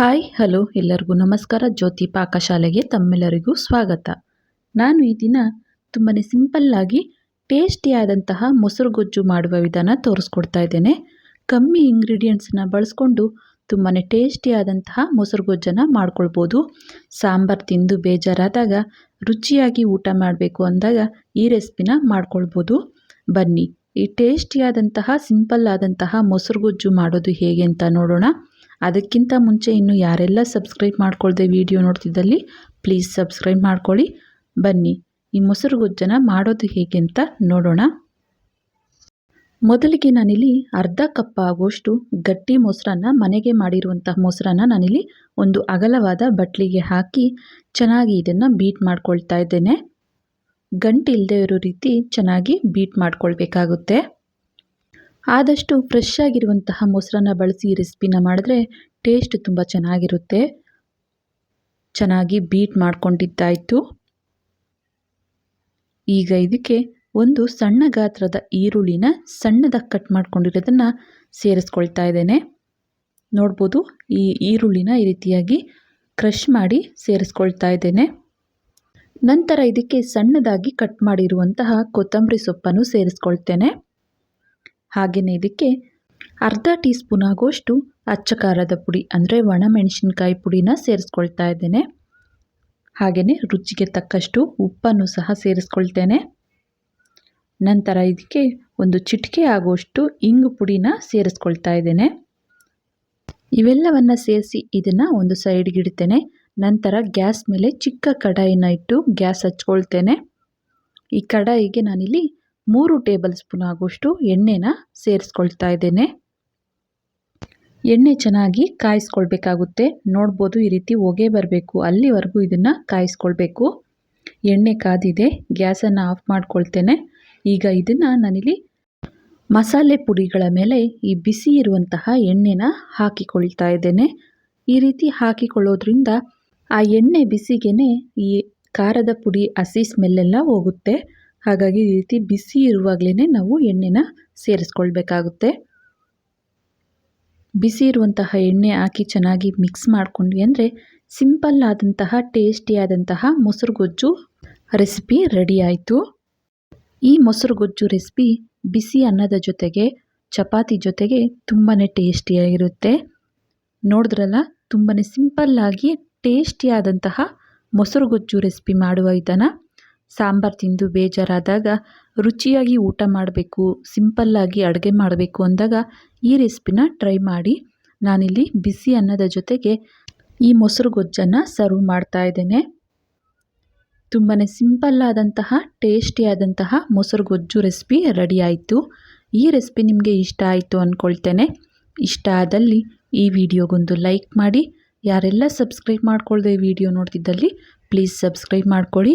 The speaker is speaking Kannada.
ಹಾಯ್ ಹಲೋ ಎಲ್ಲರಿಗೂ ನಮಸ್ಕಾರ. ಜ್ಯೋತಿ ಪಾಕಶಾಲೆಗೆ ತಮ್ಮೆಲ್ಲರಿಗೂ ಸ್ವಾಗತ. ನಾನು ಈ ದಿನ ತುಂಬಾ ಸಿಂಪಲ್ಲಾಗಿ ಟೇಸ್ಟಿಯಾದಂತಹ ಮೊಸರು ಗೊಜ್ಜು ಮಾಡುವ ವಿಧಾನ ತೋರಿಸ್ಕೊಡ್ತಾ ಇದ್ದೇನೆ. ಕಮ್ಮಿ ಇಂಗ್ರೀಡಿಯೆಂಟ್ಸನ್ನ ಬಳಸ್ಕೊಂಡು ತುಂಬಾ ಟೇಸ್ಟಿಯಾದಂತಹ ಮೊಸರು ಗೊಜ್ಜನ್ನು ಮಾಡ್ಕೊಳ್ಬೋದು. ಸಾಂಬಾರು ತಿಂದು ಬೇಜಾರಾದಾಗ, ರುಚಿಯಾಗಿ ಊಟ ಮಾಡಬೇಕು ಅಂದಾಗ ಈ ರೆಸಿಪಿನ ಮಾಡ್ಕೊಳ್ಬೋದು. ಬನ್ನಿ, ಈ ಟೇಸ್ಟಿಯಾದಂತಹ ಸಿಂಪಲ್ ಆದಂತಹ ಮೊಸರು ಗೊಜ್ಜು ಮಾಡೋದು ಹೇಗೆ ಅಂತ ನೋಡೋಣ. ಅದಕ್ಕಿಂತ ಮುಂಚೆ ಇನ್ನು ಯಾರೆಲ್ಲ ಸಬ್ಸ್ಕ್ರೈಬ್ ಮಾಡ್ಕೊಳ್ದೆ ವಿಡಿಯೋ ನೋಡ್ತಿದ್ದಲ್ಲಿ ಪ್ಲೀಸ್ ಸಬ್ಸ್ಕ್ರೈಬ್ ಮಾಡ್ಕೊಳ್ಳಿ. ಬನ್ನಿ, ಈ ಮೊಸರು ಗೊಜ್ಜನ ಮಾಡೋದು ಹೇಗೆ ಅಂತ ನೋಡೋಣ. ಮೊದಲಿಗೆ ನಾನಿಲ್ಲಿ ಅರ್ಧ ಕಪ್ ಆಗುವಷ್ಟು ಗಟ್ಟಿ ಮೊಸರನ್ನ, ಮನೆಗೆ ಮಾಡಿರುವಂತಹ ಮೊಸರನ್ನ ನಾನಿಲ್ಲಿ ಒಂದು ಅಗಲವಾದ ಬಟ್ಲಿಗೆ ಹಾಕಿ ಚೆನ್ನಾಗಿ ಇದನ್ನು ಬೀಟ್ ಮಾಡ್ಕೊಳ್ತಾ ಇದ್ದೇನೆ. ಗಂಟಿಲ್ಲದೆ ಇರೋ ರೀತಿ ಚೆನ್ನಾಗಿ ಬೀಟ್ ಮಾಡ್ಕೊಳ್ಬೇಕಾಗುತ್ತೆ. ಆದಷ್ಟು ಫ್ರೆಶ್ ಆಗಿರುವಂತಹ ಮೊಸರನ್ನ ಬಳಸಿ ಈ ರೆಸಿಪಿನ ಮಾಡಿದ್ರೆ ಟೇಸ್ಟ್ ತುಂಬ ಚೆನ್ನಾಗಿರುತ್ತೆ. ಚೆನ್ನಾಗಿ ಬೀಟ್ ಮಾಡ್ಕೊಂಡಿದ್ದಾಯಿತು. ಈಗ ಇದಕ್ಕೆ ಒಂದು ಸಣ್ಣ ಗಾತ್ರದ ಈರುಳ್ಳಿನ ಸಣ್ಣದಾಗಿ ಕಟ್ ಮಾಡ್ಕೊಂಡಿರೋದನ್ನು ಸೇರಿಸ್ಕೊಳ್ತಾ ಇದ್ದೇನೆ. ನೋಡ್ಬೋದು ಈ ಈರುಳ್ಳಿನ ಈ ರೀತಿಯಾಗಿ ಕ್ರಷ್ ಮಾಡಿ ಸೇರಿಸ್ಕೊಳ್ತಾ ಇದ್ದೇನೆ. ನಂತರ ಇದಕ್ಕೆ ಸಣ್ಣದಾಗಿ ಕಟ್ ಮಾಡಿರುವಂತಹ ಕೊತ್ತಂಬರಿ ಸೊಪ್ಪನ್ನು ಸೇರಿಸ್ಕೊಳ್ತೇನೆ. ಹಾಗೆಯೇ ಇದಕ್ಕೆ ಅರ್ಧ ಟೀ ಸ್ಪೂನ್ ಆಗುವಷ್ಟು ಅಚ್ಚ ಖಾರದ ಪುಡಿ, ಅಂದರೆ ಒಣಮೆಣಸಿನ್ಕಾಯಿ ಪುಡಿನ ಸೇರಿಸ್ಕೊಳ್ತಾ ಇದ್ದೇನೆ. ಹಾಗೆಯೇ ರುಚಿಗೆ ತಕ್ಕಷ್ಟು ಉಪ್ಪನ್ನು ಸಹ ಸೇರಿಸ್ಕೊಳ್ತೇನೆ. ನಂತರ ಇದಕ್ಕೆ ಒಂದು ಚಿಟಿಕೆ ಆಗುವಷ್ಟು ಇಂಗು ಪುಡಿನ ಸೇರಿಸ್ಕೊಳ್ತಾ ಇದ್ದೇನೆ. ಇವೆಲ್ಲವನ್ನು ಸೇರಿಸಿ ಇದನ್ನು ಒಂದು ಸೈಡ್ಗೆ ಇಡ್ತೇನೆ. ನಂತರ ಗ್ಯಾಸ್ ಮೇಲೆ ಚಿಕ್ಕ ಕಡಾಯಿನ ಇಟ್ಟು ಗ್ಯಾಸ್ ಹಚ್ಕೊಳ್ತೇನೆ. ಈ ಕಡಾಯಿಗೆ ನಾನಿಲ್ಲಿ ಮೂರು ಟೇಬಲ್ ಸ್ಪೂನ್ ಆಗುವಷ್ಟು ಎಣ್ಣೆನ ಸೇರಿಸ್ಕೊಳ್ತಾ ಇದ್ದೇನೆ. ಎಣ್ಣೆ ಚೆನ್ನಾಗಿ ಕಾಯಿಸ್ಕೊಳ್ಬೇಕಾಗುತ್ತೆ. ನೋಡ್ಬೋದು ಈ ರೀತಿ ಹೊಗೆ ಬರಬೇಕು. ಅಲ್ಲಿವರೆಗೂ ಇದನ್ನು ಕಾಯಿಸ್ಕೊಳ್ಬೇಕು. ಎಣ್ಣೆ ಕಾದಿದೆ. ಗ್ಯಾಸನ್ನು ಆಫ್ ಮಾಡ್ಕೊಳ್ತೇನೆ. ಈಗ ಇದನ್ನು ನಾನಿಲ್ಲಿ ಮಸಾಲೆ ಪುಡಿಗಳ ಮೇಲೆ ಈ ಬಿಸಿ ಇರುವಂತಹ ಎಣ್ಣೆನ ಹಾಕಿಕೊಳ್ತಾ ಇದ್ದೇನೆ. ಈ ರೀತಿ ಹಾಕಿಕೊಳ್ಳೋದ್ರಿಂದ ಆ ಎಣ್ಣೆ ಬಿಸಿಗೆ ಈ ಖಾರದ ಪುಡಿ ಹಸಿ ಸ್ಮೆಲ್ಲೆಲ್ಲ ಹೋಗುತ್ತೆ. ಹಾಗಾಗಿ ಈ ರೀತಿ ಬಿಸಿ ಇರುವಾಗಲೇ ನಾವು ಎಣ್ಣೆನ ಸೇರಿಸ್ಕೊಳ್ಬೇಕಾಗುತ್ತೆ. ಬಿಸಿ ಇರುವಂತಹ ಎಣ್ಣೆ ಹಾಕಿ ಚೆನ್ನಾಗಿ ಮಿಕ್ಸ್ ಮಾಡಿಕೊಂಡ್ವಿ ಅಂದರೆ ಸಿಂಪಲ್ ಆದಂತಹ ಟೇಸ್ಟಿಯಾದಂತಹ ಮೊಸರು ಗೊಜ್ಜು ರೆಸಿಪಿ ರೆಡಿ ಆಯಿತು. ಈ ಮೊಸರು ಗೊಜ್ಜು ರೆಸಿಪಿ ಬಿಸಿ ಅನ್ನದ ಜೊತೆಗೆ ಚಪಾತಿ ಜೊತೆಗೆ ತುಂಬಾ ಟೇಸ್ಟಿಯಾಗಿರುತ್ತೆ ನೋಡಿದ್ರಲ್ಲ ತುಂಬಾ ಸಿಂಪಲ್ಲಾಗಿ ಟೇಸ್ಟಿಯಾದಂತಹ ಮೊಸರು ಗೊಜ್ಜು ರೆಸಿಪಿ ಮಾಡುವ ವಿಧಾನ. ಸಾಂಬಾರು ತಿಂದು ಬೇಜಾರಾದಾಗ ರುಚಿಯಾಗಿ ಊಟ ಮಾಡಬೇಕು ಸಿಂಪಲ್ಲಾಗಿ ಅಡುಗೆ ಮಾಡಬೇಕು ಅಂದಾಗ ಈ ರೆಸಿಪಿನ ಟ್ರೈ ಮಾಡಿ. ನಾನಿಲ್ಲಿ ಬಿಸಿ ಅನ್ನದ ಜೊತೆಗೆ ಈ ಮೊಸರು ಗೊಜ್ಜನ್ನು ಸರ್ವ್ ಮಾಡ್ತಾ ಇದ್ದೇನೆ. ತುಂಬಾ ಸಿಂಪಲ್ಲಾದಂತಹ ಟೇಸ್ಟಿಯಾದಂತಹ ಮೊಸರು ಗೊಜ್ಜು ರೆಸಿಪಿ ರೆಡಿ ಆಯಿತು. ಈ ರೆಸಿಪಿ ನಿಮಗೆ ಇಷ್ಟ ಆಯಿತು ಅಂದ್ಕೊಳ್ತೇನೆ ಇಷ್ಟ ಆದಲ್ಲಿ ಈ ವಿಡಿಯೋಗೊಂದು ಲೈಕ್ ಮಾಡಿ. ಯಾರೆಲ್ಲ ಸಬ್ಸ್ಕ್ರೈಬ್ ಮಾಡ್ಕೊಳ್ದೆ ವಿಡಿಯೋ ನೋಡ್ತಿದ್ದಲ್ಲಿ ಪ್ಲೀಸ್ ಸಬ್ಸ್ಕ್ರೈಬ್ ಮಾಡ್ಕೊಳ್ಳಿ.